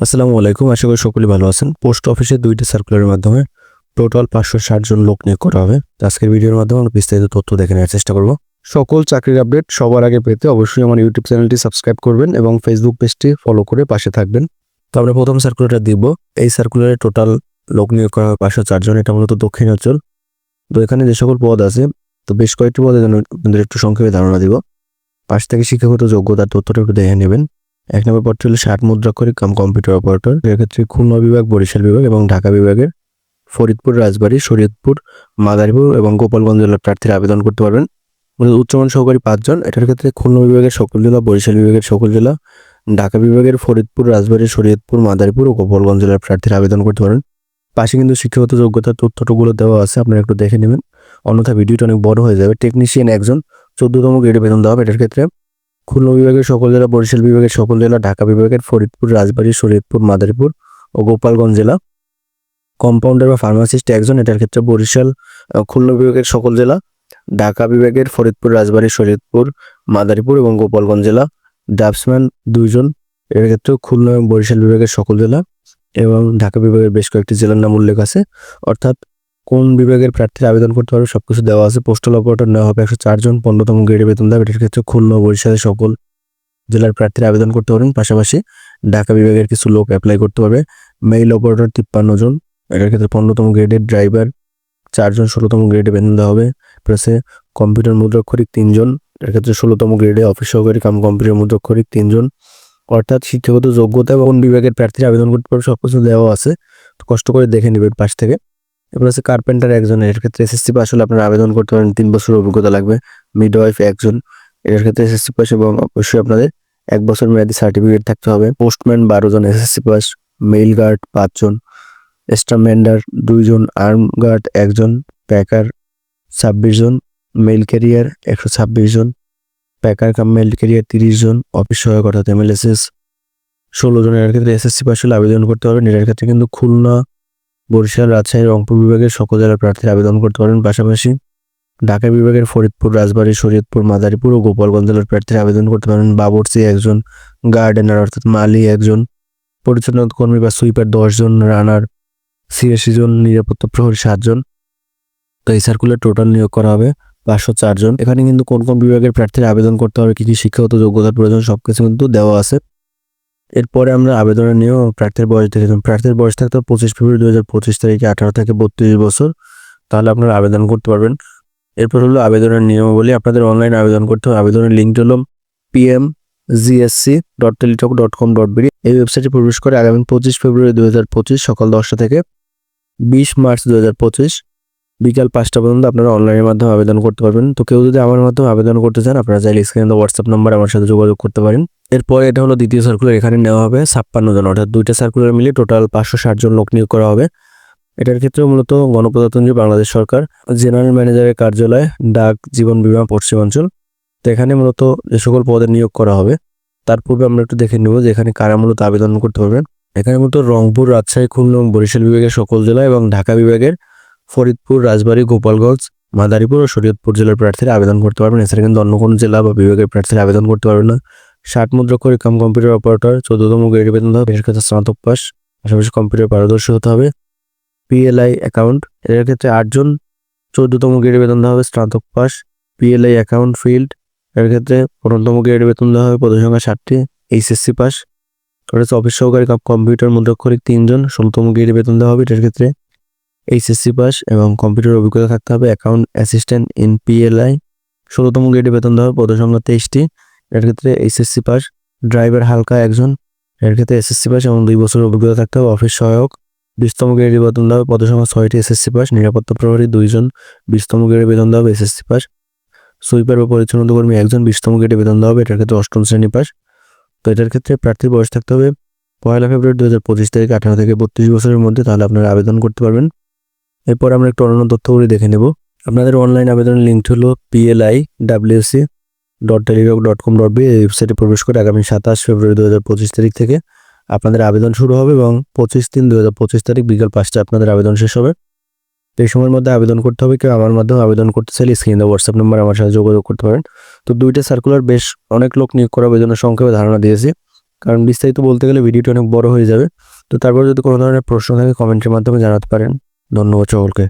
আসসালামু আলাইকুম, আশা করি সকলে ভালো আছেন। পোস্ট অফিসে দুইটা সার্কুলারের মাধ্যমে টোটাল পাঁচশো ষাট জন লোক নিয়োগ করা হবে। আজকের ভিডিওর মাধ্যমে আমরা বিস্তারিত তথ্য দেখে নেওয়ার চেষ্টা করব। সকল চাকরির আপডেট সবার আগে পেতে অবশ্যই আমার ইউটিউব চ্যানেলটি সাবস্ক্রাইব করবেন এবং ফেসবুক পেজটি ফলো করে পাশে থাকবেন। তো আমরা প্রথম সার্কুলারটা দিব এই সার্কুলারে টোটাল লোক নিয়োগ করা হবে পাঁচশো চারজন এটা মূলত দক্ষিণাঞ্চল। তো এখানে যে সকল পদ আছে, তো বেশ কয়েকটি পদের জন্য একটু সংক্ষেপে ধারণা দিব। পাশ থেকে শিক্ষাগত যোগ্যতার তথ্যটা একটু দেখে নেবেন। এক নম্বর পদটি হলো ষাট মুদ্রাক্ষরিক কাম কম্পিউটার অপারেটর এর ক্ষেত্রে খুলনা বিভাগ, বরিশাল বিভাগ এবং ঢাকা বিভাগের ফরিদপুর, রাজবাড়ী, শরীয়তপুর, মাদারীপুর এবং গোপালগঞ্জ জেলার প্রার্থীরা আবেদন করতে পারবেন। মূলত উচ্চমান সহকারী পাঁচজন। এটার ক্ষেত্রে খুলনা বিভাগের সকল জেলা, বরিশাল বিভাগের সকল জেলা, ঢাকা বিভাগের ফরিদপুর, রাজবাড়ী, শরীয়তপুর, মাদারীপুর ও গোপালগঞ্জ জেলার প্রার্থীরা আবেদন করতে পারেন পাশে কিন্তু শিক্ষাগত যোগ্যতার তথ্যগুলো দেওয়া আছে, আপনারা একটু দেখে নেবেন। অন্যথা ভিডিওটা অনেক বড় হয়ে যাবে। টেকনিশিয়ান একজন, চোদ্দতম গ্রেডে বেতন দেওয়া হবে। এটার ক্ষেত্রে খুলনা বিভাগের সকল জেলা, বরিশাল বিভাগের সকল জেলা, ঢাকা বিভাগের, ফরিদপুর, রাজবাড়ী, শরীয়তপুর, মাদারীপুর ও গোপালগঞ্জ জেলা। কম্পাউন্ডার বা ফার্মাসিস্ট একজন, এটার ক্ষেত্রে বরিশাল খুলনা বিভাগের সকল জেলা, ঢাকা বিভাগের ফরিদপুর, রাজবাড়ী, শরীয়তপুর, মাদারীপুর এবং গোপালগঞ্জ জেলা। ড্রাফটসম্যান দুইজন, এর ক্ষেত্রে খুলনা এবং বরিশাল বিভাগের সকল জেলা এবং ঢাকা বিভাগের বেশ কয়েকটি জেলার নাম উল্লেখ আছে। অর্থাৎ কোন বিভাগের প্রার্থীরা আবেদন করতে পারবে সবকিছু দেওয়া আছে। পোস্টাল অপারেটর নেওয়া হবে একশো চারজন, পনেরোতম গ্রেডে বেতন দেবে। এটার ক্ষেত্রে খুলনা ও বরিশালের সকল জেলার প্রার্থীরা আবেদন করতে পারবেন পাশাপাশি ঢাকা বিভাগের কিছু লোক অ্যাপ্লাই করতে পারবে। মেইল অপারেটর তিপ্পান্ন জন, এটার ক্ষেত্রে পনেরোতম গ্রেডের ড্রাইভার চারজন, ষোলোতম গ্রেডে বেতন দেওয়া হবে। প্লাসে কম্পিউটার মুদ্রাক্ষরিক তিনজন এর ক্ষেত্রে ষোলোতম গ্রেডে অফিস সহকারী কাম কম্পিউটার মুদ্রাক্ষরিক তিনজন। অর্থাৎ শিক্ষাগত যোগ্যতা এবং বিভাগের প্রার্থীরা আবেদন করতে পারবে সব কিছু দেওয়া আছে। তো কষ্ট করে দেখে নেবেন পাশ থেকে। এবার আছে কার্পেন্টার একজন, এর ক্ষেত্রে এসএসসি পাস হলে আপনারা আবেদন করতে পারেন। তিন বছর অভিজ্ঞতা লাগবে। মিড ওয়াইফ একজন, এর ক্ষেত্রে এসএসসি পাস এবং অবশ্যই আপনাদের এক বছর মেয়াদি সার্টিফিকেট থাকতে হবে। পোস্টম্যান বারো জন এসএসসি পাস মেইল গার্ড পাঁচজন স্টারম্যান্ডার দুইজন আর্ম গার্ড একজন প্যাকার ছাব্বিশ জন মেইল ক্যারিয়ার একশো ছাব্বিশ জন প্যাকার কাম মেইল ক্যারিয়ার তিরিশ জন অফিস সহায়ক অর্থাৎ এমএলএসএস ষোলো জনের ক্ষেত্রে এসএসসি পাস হলে আবেদন করতে পারবেন। এটার ক্ষেত্রে কিন্তু খুলনা বরিশাল রাজশাহী রংপুর বিভাগের সকল জেলার প্রার্থীরা আবেদন করতে পারেন। পাশাপাশি ঢাকা বিভাগের ফরিদপুর, রাজবাড়ী, শরীয়তপুর, মাদারীপুর ও গোপালগঞ্জ জেলার প্রার্থীরা আবেদন করতে পারেন। বাবরচি একজন, গার্ডেনার অর্থাৎ মালি একজন, পরিচ্ছন্ন কর্মী বা সুইপার দশজন, রানার সিএসি জন, নিরাপত্তা প্রহরী সাতজন তো এই সার্কুলার টোটাল নিয়োগ করা হবে পাঁচশো চারজন এখানে কিন্তু কোন কোন বিভাগের প্রার্থীরা আবেদন করতে হবে, কি কি শিক্ষাগত যোগ্যতার প্রয়োজন, সবকিছু কিন্তু দেওয়া আছে। এরপরে আমরা আবেদনের নিয়েও প্রার্থীর বয়স দেখে। নেব। প্রার্থীর বয়স থাকতে পঁচিশ ফেব্রুয়ারি দু হাজার পঁচিশ তারিখে আঠারো থেকে বত্রিশ বছর। তাহলে আপনারা আবেদন করতে পারবেন। এরপর হলো আবেদনের নিয়মাবলী। আপনাদের অনলাইন আবেদন করতে হবে। আবেদনের লিঙ্কটি হলো PM GSC dot Teletalk dot com dot BD এই ওয়েবসাইটে প্রবেশ করে আগামী পঁচিশ ফেব্রুয়ারি দু হাজার পঁচিশ সকাল দশটা থেকে বিশ মার্চ দু হাজার পঁচিশ বিকাল পাঁচটা পর্যন্ত আপনারা অনলাইনের মাধ্যমে আবেদন করতে পারবেন। তো কেউ যদি আমার মাধ্যমে আবেদন করতে চান, আপনারা চাইলে স্ক্রিনে হোয়াটসঅ্যাপ নাম্বার আমার সাথে যোগাযোগ করতে পারেন। এরপরে এটা হলো দ্বিতীয় সার্কুলার এখানে নেওয়া হবে ছাপ্পান্ন জন, অর্থাৎ দুইটা সার্কুলার মিলিয়ে টোটাল পাঁচশো ষাট জন লোক নিয়োগ করা হবে। এটার ক্ষেত্রে মূলত গণপ্রজাতন্ত্রী বাংলাদেশ সরকার জেনারেল ম্যানেজারের কার্যালয়, ডাক, জীবন বীমা পশ্চিমাঞ্চল। তো এখানে মূলত যে সকল পদে নিয়োগ করা হবে, তার পূর্বে আমরা একটু দেখে নেব যে এখানে কারা মূলত আবেদন করতে পারবেন। এখানে মূলত রংপুর, রাজশাহী, খুলনা এবং বরিশাল বিভাগের সকল জেলা এবং ঢাকা বিভাগের ফরিদপুর, রাজবাড়ী, গোপালগঞ্জ, মাদারীপুর ও শরীয়তপুর জেলার প্রার্থীরা আবেদন করতে পারবেন। এছাড়া কিন্তু অন্য কোনো জেলা বা বিভাগের প্রার্থীরা আবেদন করতে পারবেন না। ষাট মুদ্রা করে কাম কম্পিউটার অপারেটর চোদ্দতম গ্রেড বেতন হবে বিশেষ ক্ষেত্রে স্নাতক পাস, পাশাপাশি কম্পিউটার পারদর্শী হতে হবে। পিএলআই অ্যাকাউন্ট এর ক্ষেত্রে আটজন চোদ্দতম গ্রেড বেতন দেওয়া হবে স্নাতক পাস পিএলআই অ্যাকাউন্ট ফিল্ড এর ক্ষেত্রে পনেরোতম গ্রেড বেতন দেওয়া হবে পদসংখ্যা ষাটটি এইচএসসি পাস। ওটা হচ্ছে অফিস সহকারী কাম কম্পিউটার মুদ্রাক্ষরিক তিনজন ষোলোতম গ্রেড বেতন দেওয়া হবে এটার ক্ষেত্রে এইচএসসি পাস এবং কম্পিউটার অভিজ্ঞতা থাকতে হবে। অ্যাকাউন্ট অ্যাসিস্ট্যান্ট ইন পিএলআই ষোলোতম গ্রেডে বেতন দেওয়া হবে পদসংখ্যা তেইশটি। এর ক্ষেত্রে এইচএসসি পাস ড্রাইভার হালকা একজন, এর ক্ষেত্রে এসএসসি পাস এবং দুই বছর অভিজ্ঞতা থাকতে হবে অফিস সহায়ক, বিশতম গ্রেডে বেতন দেওয়া হবে পদসংখ্যা ছয়টি এসএসসি পাস নিরাপত্তা প্রহরী দুইজন, বিশতম গ্রেডে বেতন দেওয়া হবে এসএসসি পাস সুইপার বা পরিচ্ছন্নতা কর্মী একজন, বিশতম গ্রেডে বেতন দেওয়া হবে, এটার ক্ষেত্রে অষ্টম শ্রেণি পাস তো এটার ক্ষেত্রে প্রার্থীর বয়স থাকতে হবে পয়লা ফেব্রুয়ারি দু হাজার পঁচিশ তারিখ, আঠারো থেকে বত্রিশ বছরের মধ্যে, তাহলে আপনারা আবেদন করতে পারবেন। এরপর আমরা একটু অন্যান্য তথ্যগুলি দেখে নেব। আপনাদের অনলাইন আবেদনের লিঙ্কটি হলো PLI WC dot Teletalk dot com dot B এই ওয়েবসাইটে প্রবেশ করে আগামী সাতাশ ফেব্রুয়ারি দু হাজার পঁচিশ তারিখ থেকে আপনাদের আবেদন শুরু হবে এবং পঁচিশ তিন দু হাজার পঁচিশ তারিখ বিকাল পাঁচটা আপনাদের আবেদন শেষ হবে। এই সময়ের মধ্যে আবেদন করতে হবে, কেউ আমার মাধ্যমে আবেদন করতে চাইলে স্ক্রিনে হোয়াটসঅ্যাপ নাম্বার আমার সাথে যোগাযোগ করতে পারেন। তো দুইটা সার্কুলার বেশ অনেক লোক নিয়োগ করা এই জন্য সংক্ষেপে ধারণা দিয়েছি। কারণ বিস্তারিত বলতে গেলে ভিডিওটা অনেক বড় হয়ে যাবে। তো তারপর যদি কোনো ধরনের প্রশ্ন থাকে কমেন্টের মাধ্যমে জানাতে পারেন। ধন্যবাদ সকলকে।